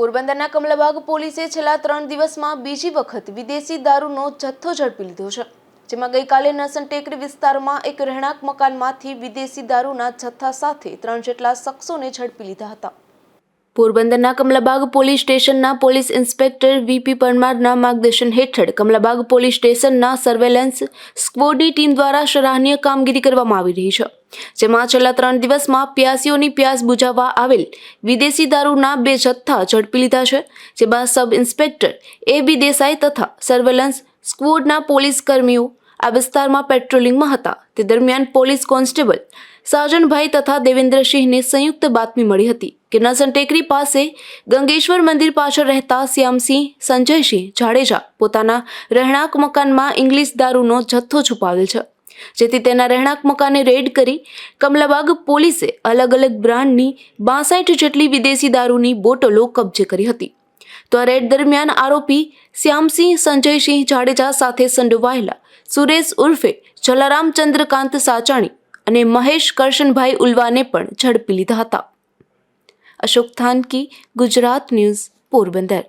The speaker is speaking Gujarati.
પોરબંદરના કમલાબાગ પોલીસે છેલ્લા ત્રણ દિવસમાં બીજી વખત વિદેશી દારૂનો જથ્થો ઝડપી લીધો છે, જેમાં ગઈકાલે નસન ટેકરી વિસ્તારમાં એક રહેણાંક મકાનમાંથી વિદેશી દારૂના જથ્થા સાથે ત્રણ જેટલા શખ્સોને ઝડપી લીધા હતા. પોરબંદરના કમલાબાગ પોલીસ સ્ટેશનના પોલીસ ઇન્સ્પેક્ટર વીપી પરમારના માર્ગદર્શન હેઠળ કમલાબાગ પોલીસ સ્ટેશનના સર્વેલન્સ સ્ક્વોડની ટીમ દ્વારા સરાહનીય કામગીરી કરવામાં આવી રહી છે. જેમાં છેલ્લા ત્રણ દિવસમાં પ્યાસીઓની પ્યાસ બુઝાવવા આવેલ વિદેશી દારૂના બે જથ્થા ઝડપી લીધા છે, જેમાં સબ ઇન્સ્પેક્ટર એ બી દેસાઈ તથા સર્વેલન્સ સ્કવોડના પોલીસ કર્મીઓ આ વિસ્તારમાં પેટ્રોલિંગમાં હતા. તે દરમિયાન પોલીસ કોન્સ્ટેબલ સાજનભાઈ તથા દેવેન્દ્રસિંહને સંયુક્ત બાતમી મળી હતી કે નસન ટેકરી પાસે ગંગેશ્વર મંદિર પાછળ રહેતા શ્યામસિંહ સંજયસિંહ જાડેજા પોતાના રહેણાંક મકાનમાં ઇંગ્લિશ દારૂનો જથ્થો છુપાવેલ છે. જેથી તેના રહેણાંક મકાને રેડ કરી કમલાબાગ પોલીસે અલગ અલગ બ્રાન્ડની બાસઠ જેટલી વિદેશી દારૂની બોટલો કબજે કરી હતી. તો આ રેડ દરમિયાન આરોપી શ્યામસિંહ સંજયસિંહ જાડેજા સાથે સંડોવાયેલા સુરેશ ઉર્ફે જલારામ ચંદ્રકાંત સાચાણી અને મહેશ કરશનભાઈ ઉલ્વાને પણ ઝડપી લીધા હતા. અશોક થાનકી, ગુજરાત ન્યૂઝ, પોરબંદર.